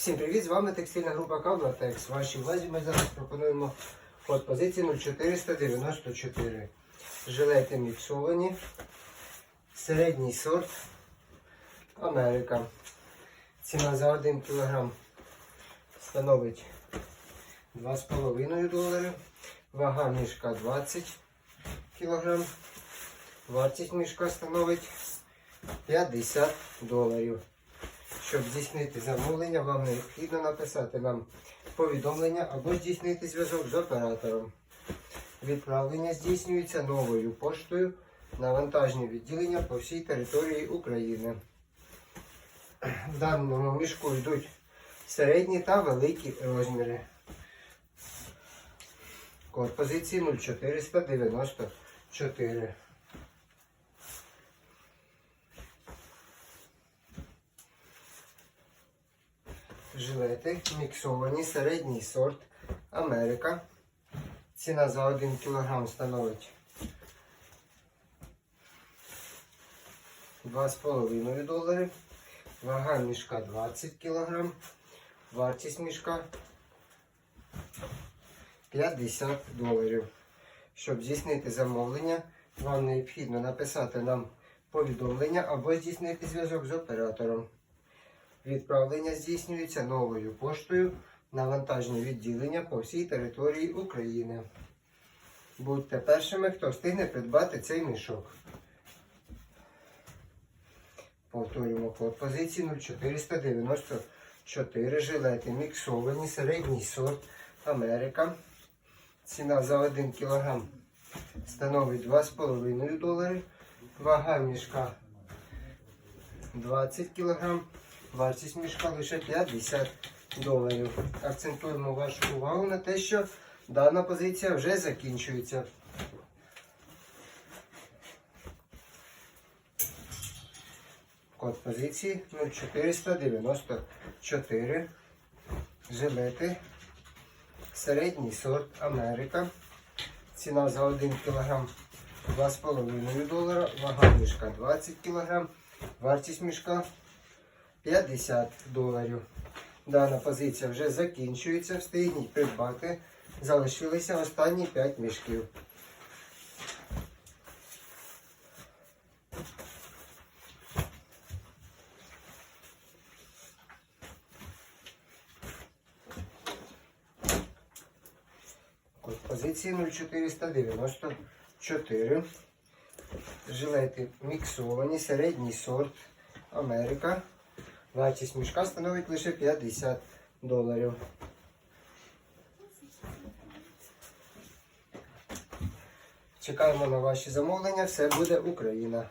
Всім привіт! З вами текстильна група Кавлатекс. Вашій увазі ми зараз пропонуємо код позиції 0494. Жилети міксовані. Середній сорт Америка. Ціна за 1 кг становить 2,5 долари. Вага мішка 20 кг. Вартість мішка становить 50 доларів. Щоб здійснити замовлення, вам необхідно написати нам повідомлення або здійснити зв'язок з оператором. Відправлення здійснюється новою поштою на вантажні відділення по всій території України. В даному мішку йдуть середні та великі розміри. Код позиції 0494. Жилети міксовані, середній сорт Америка. Ціна за 1 кг становить 2,5 долари. Вага мішка 20 кг. Вартість мішка 50 доларів. Щоб здійснити замовлення, вам необхідно написати нам повідомлення або здійснити зв'язок з оператором. Відправлення здійснюється новою поштою на вантажні відділення по всій території України. Будьте першими, хто встигне придбати цей мішок. Повторюємо код позиції 0494 жилети міксовані, середній сорт Америка. Ціна за 1 кг становить 2,5 долари. Вага мішка 20 кг. Вартість мішка лише 50 доларів. Акцентуємо вашу увагу на те, що дана позиція вже закінчується. Код позиції 0494. Жилети. Середній сорт Америка. Ціна за 1 кг 2,5 долара. Вага мішка 20 кг. Вартість мішка 50 доларів. Дана позиція вже закінчується. Встигніть придбати. Залишилися останні 5 мішків. Позиції 0494. Жилети міксовані, середній сорт Америка. Вартість мішка становить лише 50 доларів. Чекаємо на ваші замовлення. Все буде Україна.